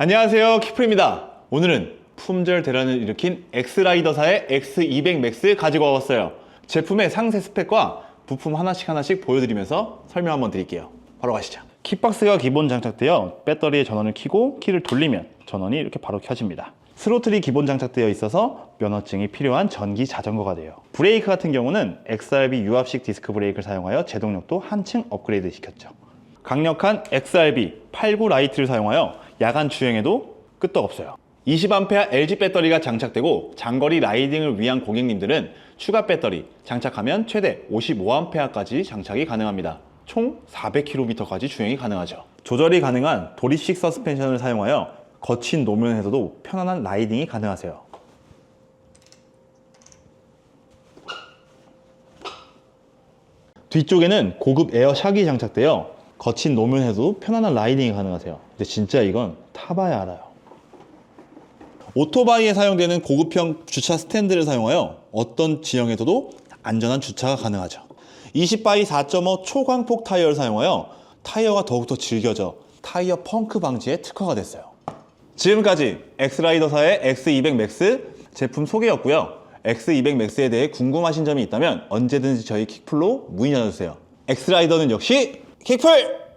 안녕하세요 키프입니다 오늘은 품절 대란을 일으킨 엑스라이더사의 X200 맥스 가지고 와봤어요 제품의 상세 스펙과 부품 하나씩 하나씩 보여드리면서 설명 한번 드릴게요 바로 가시죠 킥박스가 기본 장착되어 배터리에 전원을 켜고 키를 돌리면 전원이 이렇게 바로 켜집니다. 스로틀이 기본 장착되어 있어서 면허증이 필요한 전기 자전거가 돼요. 브레이크 같은 경우는 XRB 유압식 디스크 브레이크를 사용하여 제동력도 한층 업그레이드 시켰죠. 강력한 XRB 89 라이트를 사용하여 야간 주행에도 끄떡없어요. 20A LG 배터리가 장착되고 장거리 라이딩을 위한 고객님들은 추가 배터리 장착하면 최대 55A까지 장착이 가능합니다 총 400km까지 주행이 가능하죠 조절이 가능한 도립식 서스펜션을 사용하여 거친 노면에서도 편안한 라이딩이 가능하세요. 뒤쪽에는 고급 에어 샥이 장착되어 거친 노면에서도 편안한 라이딩이 가능하세요. 근데 진짜 이건 타봐야 알아요. 오토바이에 사용되는 고급형 주차 스탠드를 사용하여 어떤 지형에서도 안전한 주차가 가능하죠. 20바이 4.5 초광폭 타이어를 사용하여 타이어가 더욱더 질겨져 타이어 펑크 방지에 특화가 됐어요. 지금까지 엑스라이더사의 X200 맥스 제품 소개였고요. X200 맥스에 대해 궁금하신 점이 있다면 언제든지 저희 킥플로 문의 주세요. 엑스라이더는 역시 킥플!